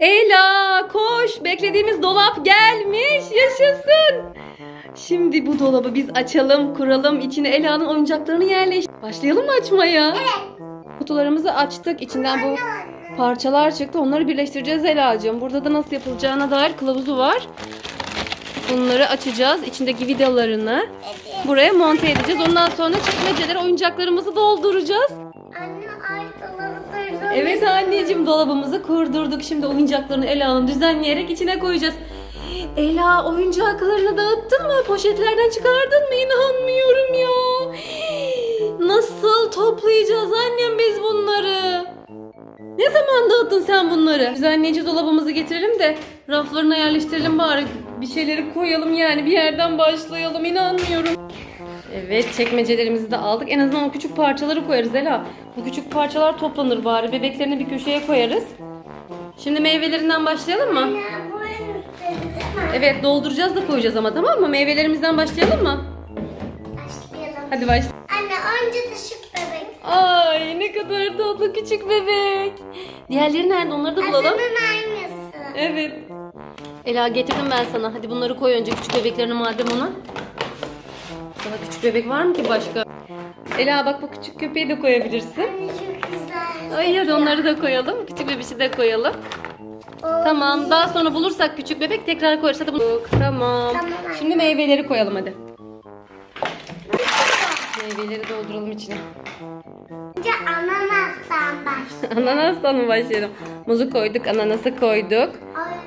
Ela koş beklediğimiz dolap gelmiş yaşasın. Şimdi bu dolabı biz açalım kuralım içine Ela'nın oyuncaklarını yerleştir. Başlayalım mı açmaya? Evet. Kutularımızı açtık içinden bu parçalar çıktı onları birleştireceğiz Ela'cığım. Burada da nasıl yapılacağına dair kılavuzu var. Bunları açacağız içindeki vidalarını buraya monte edeceğiz. Ondan sonra çekmecelere oyuncaklarımızı dolduracağız. Evet anneciğim dolabımızı kurdurduk. Şimdi oyuncaklarını Ela'nın düzenleyerek içine koyacağız. Ela oyuncaklarını dağıttın mı? Poşetlerden çıkardın mı? İnanmıyorum ya. Nasıl toplayacağız annem biz bunları? Ne zaman dağıttın sen bunları? Düzenleyici dolabımızı getirelim de raflarına yerleştirelim bari. Bir şeyleri koyalım yani bir yerden başlayalım inanmıyorum. Evet çekmecelerimizi de aldık. En azından o küçük parçaları koyarız Ela. Bu küçük parçalar toplanır bari. Bebeklerini bir köşeye koyarız. Şimdi meyvelerinden başlayalım mı? Evet dolduracağız da koyacağız ama tamam mı? Meyvelerimizden başlayalım mı? Başlayalım. Hadi başla. Anne önce düşük bebek. Ay ne kadar tatlı küçük bebek. Diğerleri nerede? Onları da bulalım. Adının aynısı. Evet. Ela getirdim ben sana. Hadi bunları koy önce küçük bebeklerini madem ona. Sana küçük bebek var mı ki başka? Ela bak bu küçük köpeği de koyabilirsin. Ay hadi onları da koyalım. Küçük bebişi de koyalım. Tamam. Daha sonra bulursak küçük bebek tekrar koyarız. Hadi bunu. Tamam. Şimdi meyveleri koyalım hadi. Meyveleri dolduralım içine. Önce ananastan başla. Ananastan mı başlayalım? Muzu koyduk, ananası koyduk.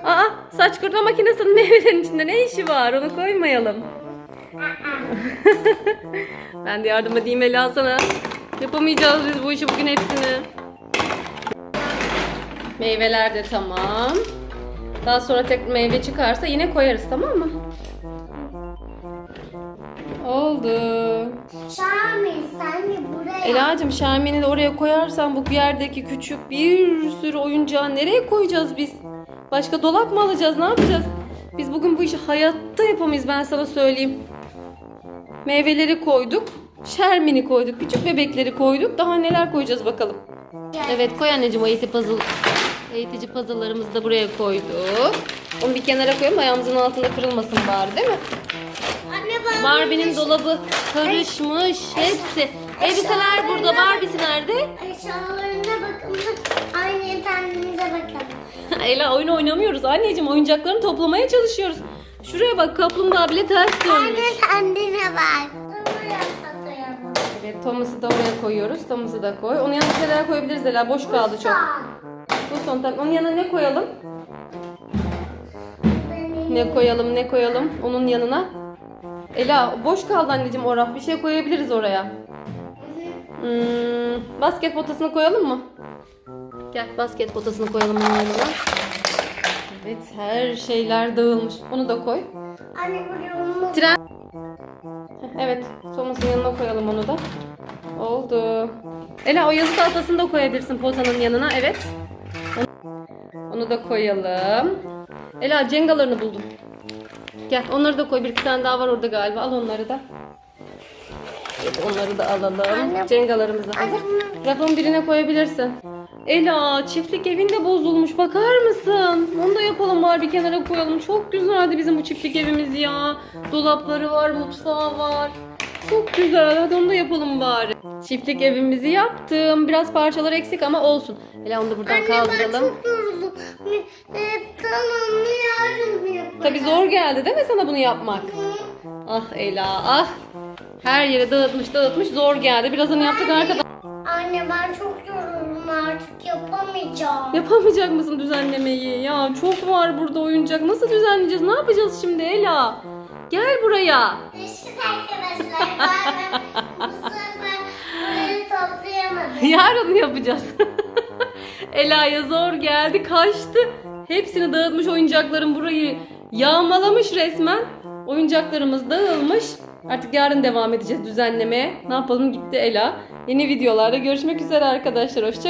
Aa, saç kurutma makinesinin meyvelerin içinde ne işi var? Onu koymayalım. ben de yardım edeyim Ela sana. Yapamayacağız biz bu işi bugün hepsini. Meyveler de tamam. Daha sonra tek meyve çıkarsa yine koyarız tamam mı? Oldu. Şamil sen de buraya. Ela'cığım Şermin'i de oraya koyarsan bu yerdeki küçük bir sürü oyuncağı nereye koyacağız biz? Başka dolap mı alacağız? Ne yapacağız? Biz bugün bu işi hayatta yapamayız ben sana söyleyeyim. Meyveleri koyduk. Şermin'i koyduk. Küçük bebekleri koyduk. Daha neler koyacağız bakalım. Evet koy anneciğim o eğitici puzzle. Eğitici puzzle'larımızı da buraya koyduk. Onu bir kenara koyalım ayağımızın altında kırılmasın bari değil mi? Anne ben Barbie'nin dolabı karışmış hepsi. Elbiseler burada. Barbie'si nerede? Eşyalarına bakın da aynı kendinize bakın. Ela oyun oynamıyoruz anneciğim. Oyuncaklarını toplamaya çalışıyoruz. Şuraya bak kaplumbağa bile ters dönmüş. Anne kendine bak. Evet Thomas'ı da oraya koyuyoruz. Thomas'ı da koy. Onun yanına şeyler koyabiliriz Ela. Boş kaldı çok. Bu son tak. Onun yanına ne koyalım? Ne koyalım ne koyalım onun yanına? Ela boş kaldı anneciğim o raf. Bir şey koyabiliriz oraya. Hmm, basket potasını koyalım mı? Gel basket potasını koyalım onun yanına. Evet her şeyler dağılmış. Onu da koy. Anne buraya Tren. Evet Thomas'ın yanına koyalım onu da. Oldu. Ela o yazı tahtasını da koyabilirsin potanın yanına. Evet. Onu- da koyalım. Ela cengalarını buldum. Gel onları da koy. Bir iki tane daha var orada galiba. Al onları da. Evet, onları da alalım. Anne- Cengalarımızı. Rafın birine koyabilirsin. Ela çiftlik evinde bozulmuş. Bakar mısın? Onu da yapalım bari bir kenara koyalım. Çok güzeldi bizim bu çiftlik evimiz ya. Dolapları var, mutfağı var. Çok güzel. Hadi onu da yapalım bari. Çiftlik evimizi yaptım. Biraz parçalar eksik ama olsun. Ela onu da buradan Anne ben kaldıralım. çok yoruldum. E, tamam yarın yaparım. Tabii zor geldi değil mi sana bunu yapmak? Ah Ela ah. Her yere dağıtmış dağıtmış zor geldi. Birazını yaptık arkadaşlar. Anne ben çok yoruldum artık yapamayacağım. Yapamayacak mısın düzenlemeyi? Ya çok var burada oyuncak. Nasıl düzenleyeceğiz? Ne yapacağız şimdi Ela? Gel buraya. Görüşürüz arkadaşlar. Ben bu sefer burayı toplayamadım. Yarın yapacağız. Ela'ya zor geldi kaçtı. Hepsini dağıtmış oyuncakların burayı yağmalamış resmen. Oyuncaklarımız dağılmış. Artık yarın devam edeceğiz düzenlemeye. Ne yapalım gitti Ela. Yeni videolarda görüşmek üzere arkadaşlar. Hoşça